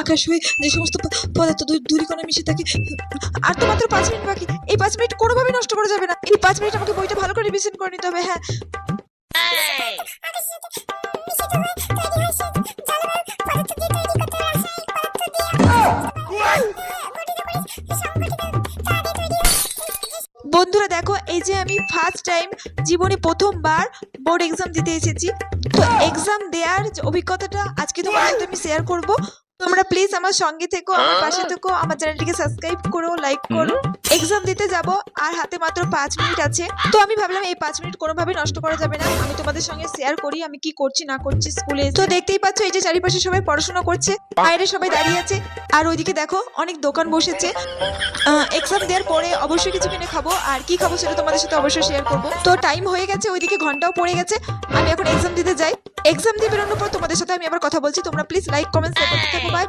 আকাশ হয়ে যে সমস্ত পদার্থ দূ- দূরীকণা মিশে থাকে, আর তো মাত্র পাঁচ মিনিট বাকি। এই পাঁচ মিনিট কোনোভাবেই নষ্ট করা যাবে না। এই পাঁচ মিনিট আমাকে বইটা ভালো করে রিভিশন করে নিতে হবে হ্যাঁ। বন্ধুরা দেখো, এই যে আমি ফার্স্ট টাইম জীবনে প্রথমবার বোর্ড এক্সাম দিতে এসেছি। তো এক্সাম দেওয়ার যে অভিজ্ঞতাটা আজকে তোমার সাথে আমি শেয়ার করব তোমরা প্লিজ আমার সঙ্গে থেকো আমার পাশে থেকো আমার চ্যানেলটিকে সাবস্ক্রাইব করো লাইক করো। এক্সাম দিতে যাব আর হাতে মাত্র পাঁচ মিনিট আছে। তো আমি ভাবলাম এই পাঁচ মিনিট কোনোভাবেই নষ্ট করা যাবে না। আমি তোমাদের সঙ্গে শেয়ার করি আমি কি করছি না করছি স্কুলে তো দেখতেই পাচ্ছ এই যে চারিপাশে সবাই পড়াশোনা করছে বাইরে সবাই দাঁড়িয়ে আছে। আর ওইদিকে দেখো অনেক দোকান বসেছে। এক্সাম দেওয়ার পরে অবশ্যই কিছু কিনে খাব আর কি খাব সেটা তোমাদের সাথে অবশ্যই শেয়ার করব। তো টাইম হয়ে গেছে ওইদিকে ঘন্টাও পড়ে গেছে। আমি এখন এক্সাম দিতে যাই। এক্সাম দিয়ে বেরোনোর পর তোমাদের সাথে আমি আবার কথা বলছি। তোমরা প্লিজ লাইক কমেন্ট শেয়ার করতে থাকো। বাই